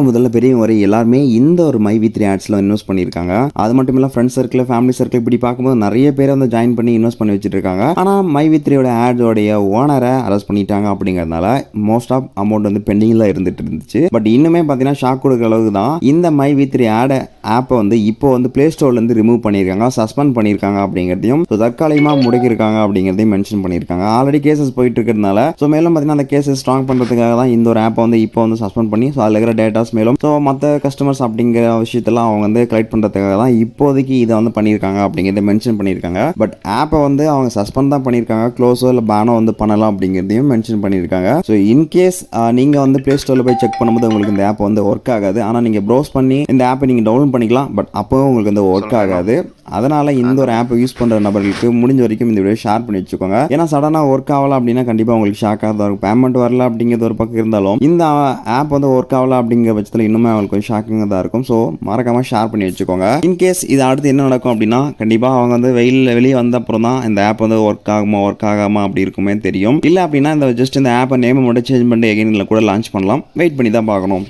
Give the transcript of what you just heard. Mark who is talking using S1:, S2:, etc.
S1: முதல்ல பெரியவங்க வரை எல்லாருமே இந்த ஒரு மை வி த்ரீ ஆட்ஸில் இன்வெஸ்ட் பண்ணியிருக்காங்க. அது மட்டும் இல்லை ஃப்ரெண்ட்ஸ் சர்க்கிள் ஃபேமிலி சர்க்கிள் இப்படி பார்க்கும்போது நிறைய பேர் வந்து ஜாயின் பண்ணி இன்வெஸ்ட் பண்ணி வச்சுட்டு இருக்காங்க ஆனால் மை வி த்ரீயோட ஆட்ஸோடைய ஓனரை அரெஸ்ட் பண்ணிட்டாங்க அப்படிங்கிறதுனால மோஸ்ட் ஆஃப் அமௌண்ட் வந்து பெண்டிங்கில் இருந்துட்டு இருந்துச்சு. பட் இன்னுமே பார்த்தீங்கன்னா ஷாக் கொடுக்குற அளவுக்கு தான் இந்த மை வி த்ரீ ஆட ஆப்பை வந்து இப்போ வந்து ப்ளே ஸ்டோர்லேருந்து ரிமூவ் பண்ணியிருக்காங்க சஸ்பெண்ட் பண்ணியிருக்காங்க அப்படிங்கிறதையும் ஸோ தற்காலிகமாக முடக்கியிருக்காங்க அப்படிங்கிறதையும் மென்ஷன் பண்ணியிருக்காங்க. ஆல்ரெடி கேசஸ் போயிட்டு இருக்கிறதுனால ஸோ மேலும் பார்த்தீங்கன்னா அந்த கேசஸ் ஸ்ட்ராங் பண்ணுறதுக்காக தான் இந்த ஒரு ஆப்பை வந்து இப்போ வந்து சஸ்பெண்ட் பண்ணி ஸோ அதில் இருக்கிற டேட்டாஸ் மேலும். ஸோ மற்ற கஸ்டமர்ஸ் அப்படிங்கிற விஷயத்தெல்லாம் அவங்க வந்து கலெக்ட் பண்ணுறதுக்காக தான் இப்போதைக்கு இதை வந்து பண்ணியிருக்காங்க அப்படிங்கிறத மென்ஷன் பண்ணியிருக்காங்க. பட் ஆப்பை வந்து அவங்க சஸ்பெண்ட் தான் பண்ணியிருக்காங்க. க்ளோஸோ இல்லை பேனோ வந்து பண்ணலாம் அப்படிங்கிறதையும் மென்ஷன் பண்ணியிருக்காங்க. ஸோ இன்கேஸ் நீங்கள் வந்து ப்ளே ஸ்டோரில் போய் செக் பண்ணும்போது உங்களுக்கு இந்த ஆப் வந்து ஒர்க் ஆகாது. ஆனால் நீங்கள் ப்ரௌஸ் பண்ணி இந்த ஆப்பை நீங்கள் டவுன்லோட் பண்ணிக்கலாம். பட் அப்போவும் உங்களுக்கு வந்து ஒர்க் ஆகாது. அதனால் இந்த ஒரு ஆப்பை யூஸ் பண்ணுற நபர்களுக்கு முடிஞ்ச வரைக்கும் இந்த வீடியோ ஷேர் பண்ணி வச்சுக்கோங்க. ஏன்னா சடனாக ஒர்க் ஆகலாம் அப்படின்னா கண்டிப்பாக உங்களுக்கு ஷாக்காக தான் இருக்கும் பேமெண்ட் வரல அப்படிங்கிறது ஒரு பக்கம் இருந்தாலும் இந்த ஆப் வந்து ஒர்க் ஆகல அப்படிங்கிற பட்சத்தில் இன்னுமே அவங்களுக்கு கொஞ்சம் ஷாக்கிங்காக தான் இருக்கும். ஸோ மறக்காமல் ஷேர் பண்ணி வச்சுக்கோங்க. இன்கேஸ் இது அடுத்து என்ன நடக்கும் அப்படின்னா கண்டிப்பாக அவங்க வந்து வெயில் வெளியே வந்த அப்புறம் தான் இந்த ஆப் வந்து ஒர்க் ஆகுமா ஒர்க் ஆகாமா அப்படி இருக்குமே தெரியும். இல்லை அப்படின்னா இந்த ஜஸ்ட் இந்த ஆப்பை நேம் மட்டும் சேஞ்ச் பண்ணி எகைனில் கூட லான்ச் பண்ணலாம். வெயிட் பண்ணி தான் பார்க்கணும்.